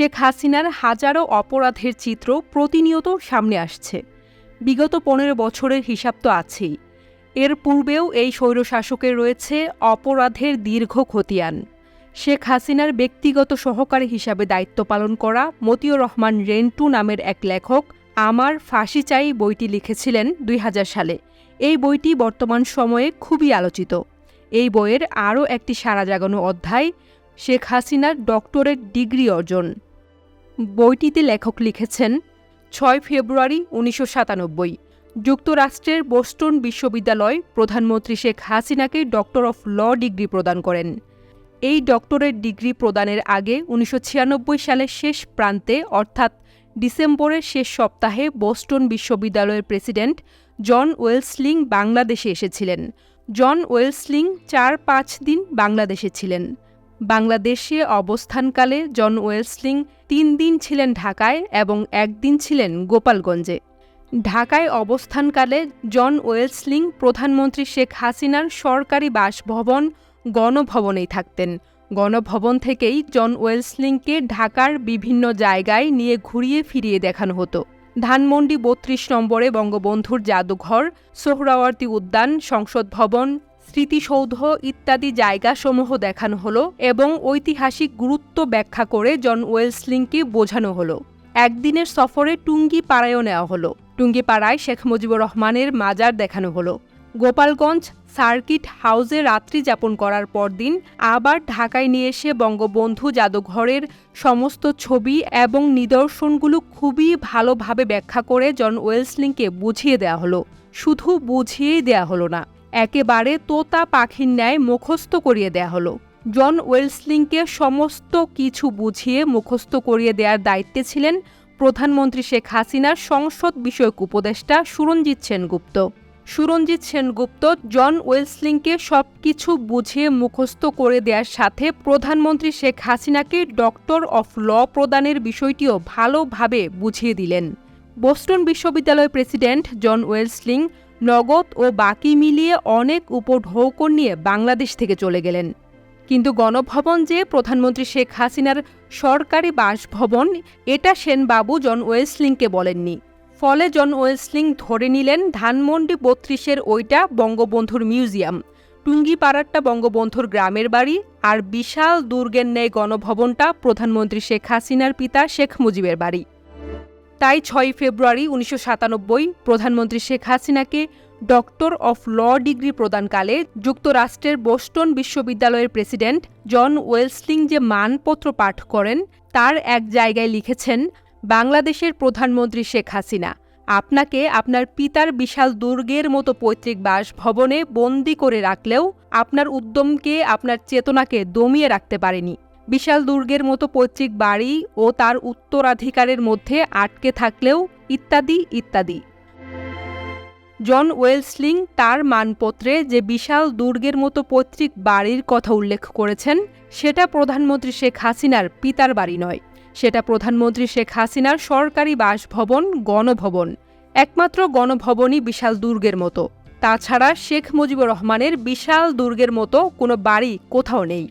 শেখ হাসিনার হাজারো অপরাধের চিত্র প্রতিনিয়ত সামনে আসছে। বিগত পনেরো বছরের হিসাব তো আছেই। এর পূর্বেও এই স্বৈরশাসকের রয়েছে অপরাধের দীর্ঘ খতিয়ান। শেখ হাসিনার ব্যক্তিগত সহকারী হিসাবে দায়িত্ব পালন করা মতিউর রহমান রেন্টু নামের এক লেখক আমার ফাঁসি চাই বইটি লিখেছিলেন দুই হাজার সালে। এই বইটি বর্তমান সময়ে খুবই আলোচিত। এই বইয়ের আরও একটি সারা জাগানো অধ্যায় শেখ হাসিনার ডক্টরেট ডিগ্রি অর্জন। বইটিতে লেখক লিখেছেন, ছয় ফেব্রুয়ারি উনিশশো সাতানব্বই, যুক্তরাষ্ট্রের বোস্টন বিশ্ববিদ্যালয় প্রধানমন্ত্রী শেখ হাসিনাকে ডক্টর অফ ল ডিগ্রি প্রদান করেন। এই ডক্টরেট ডিগ্রি প্রদানের আগে উনিশশো ছিয়ানব্বই সালের শেষ প্রান্তে, অর্থাৎ ডিসেম্বরের শেষ সপ্তাহে, বোস্টন বিশ্ববিদ্যালয়ের প্রেসিডেন্ট জন ওয়েলসলিং বাংলাদেশে এসেছিলেন। জন ওয়েলসলিং চার পাঁচ দিন বাংলাদেশে ছিলেন। বাংলাদেশে অবস্থানকালে জন ওয়েলসলিং তিন দিন ছিলেন ঢাকায় এবং একদিন ছিলেন গোপালগঞ্জে। ঢাকায় অবস্থানকালে জন ওয়েলসলিং প্রধানমন্ত্রী শেখ হাসিনার সরকারি বাসভবন গণভবনেই থাকতেন। গণভবন থেকেই জন ওয়েলসলিংকে ঢাকার বিভিন্ন জায়গায় নিয়ে ঘুরিয়ে ফিরিয়ে দেখানো হতো। ধানমন্ডি বত্রিশ নম্বরে বঙ্গবন্ধুর জাদুঘর সোহরাওয়ার্তী উদ্যান, সংসদ ভবন স্মৃতিসৌধ ইত্যাদি জায়গাসমূহ দেখানো হলো এবং ঐতিহাসিক গুরুত্ব ব্যাখ্যা করে জন ওয়েলসলিংকে বোঝানো হলো। একদিনের সফরে টুঙ্গি পাড়ায়ও নেওয়া হলো। টুঙ্গি পাড়ায় শেখ মুজিবুর রহমানের মাজার দেখানো হলো। গোপালগঞ্জ সার্কিট হাউসে রাত্রি যাপন করার পরদিন আবার ঢাকায় নিয়ে এসে বঙ্গবন্ধু জাদুঘরের সমস্ত ছবি এবং নিদর্শনগুলো খুবই ভালোভাবে ব্যাখ্যা করে জন ওয়েলসলিংকে বুঝিয়ে দেওয়া হলো। শুধু বুঝিয়েই দেয়া হলো না। একেবারে তোতা পাখির ন্যায় মুখস্থ করিয়ে দেয়া হলো। জন ওয়েলসলিংকে সমস্ত কিছু বুঝিয়ে মুখস্থ করিয়ে দেওয়ার দায়িত্বে ছিলেন প্রধানমন্ত্রী শেখ হাসিনার সংসদ বিষয়ক উপদেষ্টা সুরঞ্জিত সেনগুপ্ত। সুরঞ্জিত সেনগুপ্ত জন ওয়েলসলিংকে সব কিছু বুঝিয়ে মুখস্থ করে দেওয়ার সাথে প্রধানমন্ত্রী শেখ হাসিনাকে ডক্টর অফ ল প্রদানের বিষয়টিও ভালোভাবে বুঝিয়ে দিলেন। বোস্টন বিশ্ববিদ্যালয়ের প্রেসিডেন্ট জন ওয়েলসলিং নগদ ও বাকি মিলিয়ে অনেক উপঢৌকন নিয়ে বাংলাদেশ থেকে চলে গেলেন। কিন্তু গণভবন যে প্রধানমন্ত্রী শেখ হাসিনার সরকারি বাসভবন, এটা সেনবাবু জন ওয়েলসলিংকে বলেননি। ফলে জন ওয়েলসলিং ধরে নিলেন ধানমন্ডি বত্রিশের ওইটা বঙ্গবন্ধুর মিউজিয়াম, টুঙ্গিপাড়ারটা বঙ্গবন্ধুর গ্রামের বাড়ি আর বিশাল দুর্গের ন্যায় গণভবনটা প্রধানমন্ত্রী শেখ হাসিনার পিতা শেখ মুজিবের বাড়ি। তাই ছয় ফেব্রুয়ারি উনিশশো সাতানব্বই প্রধানমন্ত্রী শেখ হাসিনাকে ডক্টর অফ ল ডিগ্রি প্রদানকালে যুক্তরাষ্ট্রের বোস্টন বিশ্ববিদ্যালয়ের প্রেসিডেন্ট জন ওয়েলসলিং যে মানপত্র পাঠ করেন, তার এক জায়গায় লিখেছেন, বাংলাদেশের প্রধানমন্ত্রী শেখ হাসিনা, আপনাকে আপনার পিতার বিশাল দুর্গের মতো পৈতৃক বাসভবনে বন্দি করে রাখলেও আপনার উদ্যমকে, আপনার চেতনাকে দমিয়ে রাখতে পারেনি। বিশাল দুর্গের মতো পৈতৃক বাড়ি ও তার উত্তরাধিকারের মধ্যে আটকে থাকলেও ইত্যাদি ইত্যাদি। জন ওয়েলসলিং তার মানপত্রে যে বিশাল দুর্গের মতো পৈতৃক বাড়ির কথা উল্লেখ করেছেন, সেটা প্রধানমন্ত্রী শেখ হাসিনার পিতার বাড়ি নয়। সেটা প্রধানমন্ত্রী শেখ হাসিনার সরকারি বাসভবন, গণভবন, একমাত্র গণভবনই বিশাল দুর্গের মতো। তাছাড়া শেখ মুজিবুর রহমানের বিশাল দুর্গের মতো কোনো বাড়ি কোথাও নেই।